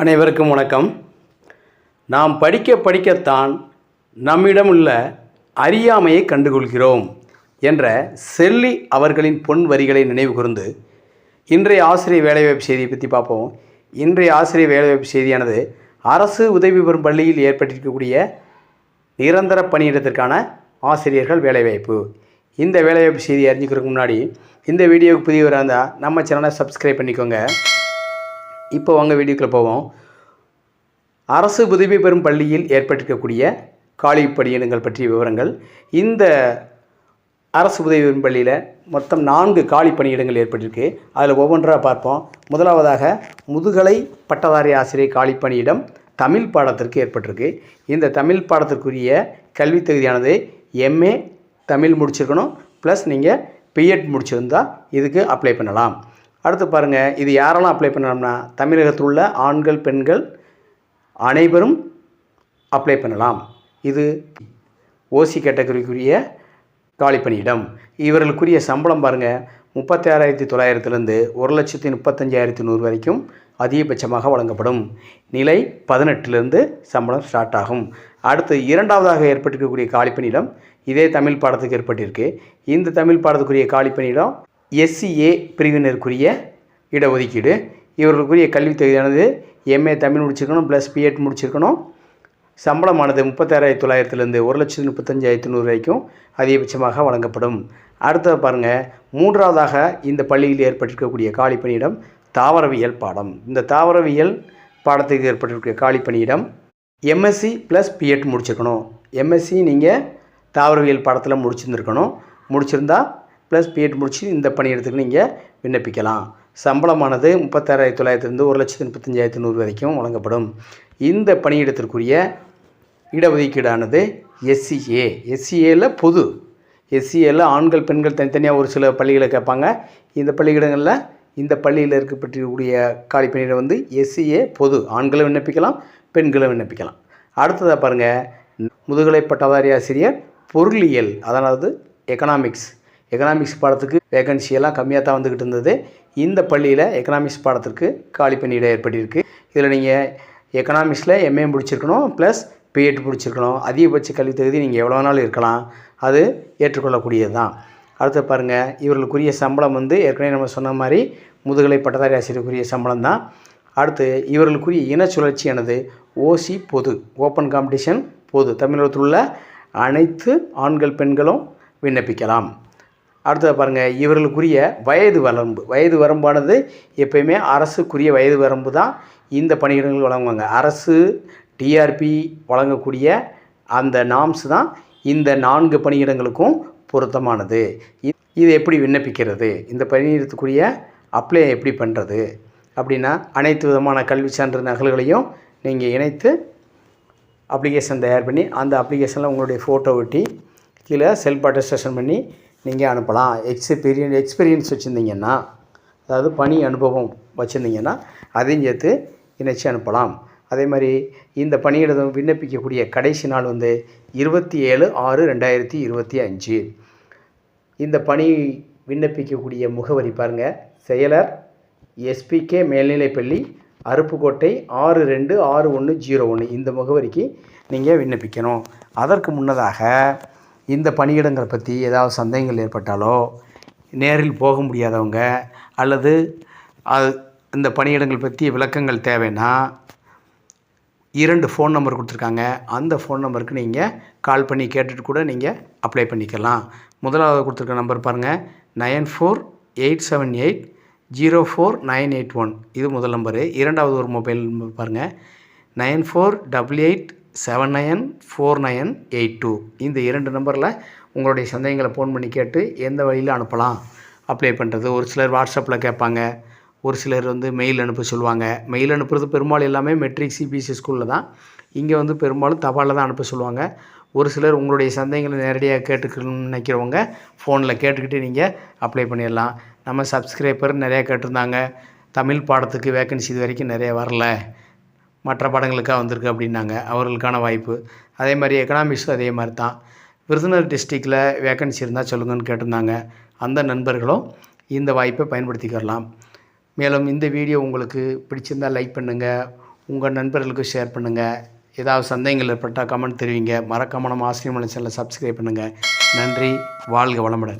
அனைவருக்கும் வணக்கம். நாம் படிக்க படிக்கத்தான் நம்மிடம் உள்ள அறியாமையை கண்டுகொள்கிறோம் என்ற செல்லி அவர்களின் பொன் வரிகளை நினைவு கூர்ந்து இன்றைய ஆசிரியர் வேலைவாய்ப்பு செய்தியை பற்றி பார்ப்போம். இன்றைய ஆசிரியர் வேலைவாய்ப்பு செய்தியானது அரசு உதவி பெறும் பள்ளியில் ஏற்பட்டிருக்கக்கூடிய நிரந்தர பணியிடத்திற்கான ஆசிரியர்கள் வேலைவாய்ப்பு. இந்த வேலைவாய்ப்பு செய்தி அறிஞ்சிக்கிறதுக்கு முன்னாடி இந்த வீடியோவுக்கு புதியவராக இருந்தால் நம்ம சேனலை சப்ஸ்கிரைப் பண்ணிக்கோங்க. இப்போ வாங்க வீடியோக்குள்ளே போவோம். அரசு உதவி பெறும் பள்ளியில் ஏற்பட்டிருக்கக்கூடிய காலி பணியிடங்கள் பற்றிய விவரங்கள். இந்த அரசு உதவி பெறும் பள்ளியில் மொத்தம் நான்கு காலி பணியிடங்கள் ஏற்பட்டிருக்கு. அதில் ஒவ்வொன்றாக பார்ப்போம். முதலாவதாக முதுகலை பட்டதாரி ஆசிரியர் காலி பணியிடம் தமிழ் பாடத்திற்கு ஏற்பட்டிருக்கு. இந்த தமிழ் பாடத்திற்குரிய கல்வித் தகுதியானது எம்ஏ தமிழ் முடிச்சிருக்கணும். ப்ளஸ் நீங்கள் பிஎட் முடிச்சிருந்தால் இதுக்கு அப்ளை பண்ணலாம். அடுத்து பாருங்கள் இது யாரெல்லாம் அப்ளை பண்ணலாம்னா தமிழகத்தில் உள்ள ஆண்கள் பெண்கள் அனைவரும் அப்ளை பண்ணலாம். இது ஓசி கேட்டகரிக்குரிய காலி பணியிடம். இவர்களுக்குரிய சம்பளம் பாருங்கள் முப்பத்தி ஆறாயிரத்தி தொள்ளாயிரத்துலேருந்து ஒரு லட்சத்தி முப்பத்தஞ்சாயிரத்தி நூறு வரைக்கும் அதிகபட்சமாக வழங்கப்படும். நிலை பதினெட்டுலேருந்து சம்பளம் ஸ்டார்ட் ஆகும். அடுத்து இரண்டாவதாக ஏற்பட்டிருக்கக்கூடிய காலிப்பணியிடம் இதே தமிழ் பாடத்துக்கு ஏற்பட்டிருக்கு. இந்த தமிழ் பாடத்துக்குரிய காலிப்பணியிடம் எஸ்சிஏ பிரிவினருக்குரிய இடஒதுக்கீடு. இவர்களுக்குரிய கல்வி தகுதியானது எம்ஏ தமிழ் முடிச்சிருக்கணும் ப்ளஸ் பிஎட் முடிச்சிருக்கணும். சம்பளமானது முப்பத்தாறாயிரத்தி தொள்ளாயிரத்துலேருந்து ஒரு லட்சத்து முப்பத்தஞ்சாயிரத்து நூறு வரைக்கும் அதிகபட்சமாக வழங்கப்படும். அடுத்தது பாருங்கள் மூன்றாவதாக இந்த பள்ளியில் ஏற்பட்டிருக்கக்கூடிய காலி பணியிடம் தாவரவியல் பாடம். இந்த தாவரவியல் பாடத்துக்கு ஏற்பட்டிருக்க காலி பணியிடம் எம்எஸ்சி ப்ளஸ் பிஎட் முடிச்சிருக்கணும். எம்எஸ்சி நீங்கள் தாவரவியல் பாடத்தில் முடிச்சிருந்துருக்கணும். முடிச்சிருந்தால் ப்ளஸ் பிஎட் முடிச்சு இந்த பணியிடத்துக்கு நீங்கள் விண்ணப்பிக்கலாம். சம்பளமானது முப்பத்தாறாயிரத்தி தொள்ளாயிரத்துலேருந்து ஒரு லட்சத்து முப்பத்தஞ்சாயிரத்து நூறு வரைக்கும் வழங்கப்படும். இந்த பணியிடத்திற்குரிய இடஒதுக்கீடானது எஸ்சிஏ எஸ்சிஏல பொது. எஸ்சிஏல ஆண்கள் பெண்கள் தனித்தனியாக ஒரு சில பள்ளிகளை கேட்பாங்க. இந்த பள்ளியிடங்களில் இந்த பள்ளியில் இருக்கப்பட்டிருக்கக்கூடிய காலி பணியிடம் வந்து எஸ்சிஏ பொது. ஆண்களும் விண்ணப்பிக்கலாம் பெண்களும் விண்ணப்பிக்கலாம். அடுத்ததாக பாருங்கள் முதுகலை பட்டதாரி ஆசிரியர் பொருளியல் அதாவது எக்கனாமிக்ஸ் எக்கனாமிக்ஸ் பாடத்துக்கு வேகன்சி எல்லாம் கம்மியாக தான் வந்துக்கிட்டு இருந்தது. இந்த பள்ளியில் எக்கனாமிக்ஸ் பாடத்திற்கு காலி பணியிடம் ஏற்பட்டிருக்கு. இதில் நீங்கள் எக்கனாமிக்ஸில் எம்ஏ முடிச்சிருக்கணும் ப்ளஸ் பிஎட் முடிச்சிருக்கணும். அதிகபட்ச கல்வி தகுதி நீங்கள் எவ்வளோ நாள் இருக்கலாம். அது ஏற்றுக்கொள்ளக்கூடியது தான் அடுத்து பாருங்கள் இவர்களுக்குரிய சம்பளம் வந்து ஏற்கனவே நம்ம சொன்ன மாதிரி முதுகலை பட்டதாரி ஆசிரியருக்குரிய சம்பளம் தான் அடுத்து இவர்களுக்குரிய இன சுழற்சியானது ஓசி பொது ஓப்பன் காம்படிஷன் பொது. தமிழகத்தில் உள்ள அனைத்து ஆண்கள் பெண்களும் விண்ணப்பிக்கலாம். அடுத்தது பாருங்கள் இவர்களுக்குரிய வயது வரம்பு. வயது வரம்பானது எப்பயுமே அரசுக்குரிய வயது வரம்பு தான் இந்த பணியிடங்கள் வழங்குவாங்க. அரசு டிஆர்பி வழங்கக்கூடிய அந்த நாம்ஸ் தான் இந்த நான்கு பணியிடங்களுக்கும் பொருத்தமானது. இது எப்படி விண்ணப்பிக்கிறது? இந்த பணியிடத்துக்குரிய அப்ளை எப்படி பண்ணுறது அப்படின்னா அனைத்து விதமான கல்வி சான்று நகல்களையும் நீங்கள் இணைத்து அப்ளிகேஷன் தயார் பண்ணி அந்த அப்ளிகேஷனில் உங்களுடைய ஃபோட்டோ ஒட்டி கீழே செல்ஃப் அட்டஸ்டேஷன் பண்ணி நீங்கள் அனுப்பலாம். எக்ஸ்பீரியன் எக்ஸ்பீரியன்ஸ் வச்சுருந்தீங்கன்னா அதாவது பணி அனுபவம் வச்சுருந்தீங்கன்னா அதையும் சேர்த்து இணைச்சி அனுப்பலாம். அதே மாதிரி இந்த பணியிடம் விண்ணப்பிக்கக்கூடிய கடைசி நாள் வந்து இருபத்தி ஏழு ஆறு ரெண்டாயிரத்தி இருபத்தி அஞ்சு. இந்த பணி விண்ணப்பிக்கக்கூடிய முகவரி பாருங்கள் செயலர் எஸ்பிகே மேல்நிலைப்பள்ளி அருப்புக்கோட்டை ஆறு ரெண்டு ஆறு ஒன்று ஜீரோ ஒன்று இந்த முகவரிக்கு நீங்கள் விண்ணப்பிக்கணும். அதற்கு முன்னதாக இந்த பணியிடங்களை பற்றி ஏதாவது சந்தேகங்கள் ஏற்பட்டாலோ நேரில் போக முடியாதவங்க அல்லது அது இந்த பணியிடங்கள் பற்றி விளக்கங்கள் தேவைன்னா இரண்டு ஃபோன் நம்பர் கொடுத்துருக்காங்க. அந்த ஃபோன் நம்பருக்கு நீங்கள் கால் பண்ணி கேட்டுட்டு கூட நீங்கள் அப்ளை பண்ணிக்கலாம். முதலாவது கொடுத்துருக்க நம்பர் பாருங்கள் nine four eight seven eight zero four nine eight one. இது முதல் நம்பரு இரண்டாவது ஒரு மொபைல் நம்பர் பாருங்கள் nine four double eight seven nine four nine eight two இந்த இரண்டு நம்பரில் உங்களுடைய சந்தேகங்களை ஃபோன் பண்ணி கேட்டு எந்த வழியில் அனுப்பலாம்? அப்ளை பண்ணுறது ஒரு சிலர் வாட்ஸ்அப்பில் கேட்பாங்க. ஒரு சிலர் வந்து மெயில் அனுப்ப சொல்லுவாங்க. மெயில் அனுப்புறது பெரும்பாலும் எல்லாமே மெட்ரிக் சிபிஎஸ்சி ஸ்கூலில் தான். இங்கே வந்து பெரும்பாலும் தபாலில் தான் அனுப்ப சொல்லுவாங்க. ஒரு சிலர் உங்களுடைய சந்தேகங்களை நேரடியாக கேட்டுக்கணும்னு நினைக்கிறவங்க ஃபோனில் கேட்டுக்கிட்டு நீங்கள் அப்ளை பண்ணிடலாம். நம்ம சப்ஸ்கிரைபர் நிறையா கேட்டிருந்தாங்க. தமிழ் பாடத்துக்கு வேக்கன்சி இது வரைக்கும் நிறைய வரல. மற்ற பாடங்களுக்காக வந்திருக்கு அப்படின்னாங்க. அவர்களுக்கான வாய்ப்பு. அதே மாதிரி எக்கனாமிக்ஸும் அதே மாதிரி தான். விருதுநகர் டிஸ்ட்ரிக்டில் வேக்கன்சி இருந்தால் சொல்லுங்கன்னு கேட்டிருந்தாங்க. அந்த நண்பர்களும் இந்த வாய்ப்பை பயன்படுத்திக்கிறலாம் மேலும் இந்த வீடியோ உங்களுக்கு பிடிச்சிருந்தால் லைக் பண்ணுங்கள் உங்கள் நண்பர்களுக்கு ஷேர் பண்ணுங்கள் ஏதாவது சந்தேகங்கள் ஏற்பட்டால் கமெண்ட் தெரிவிங்க. மறக்காம நம்ம ஆசிரியர் சேனலை சப்ஸ்கிரைப் பண்ணுங்கள் நன்றி. வாழ்க வளமுடன்.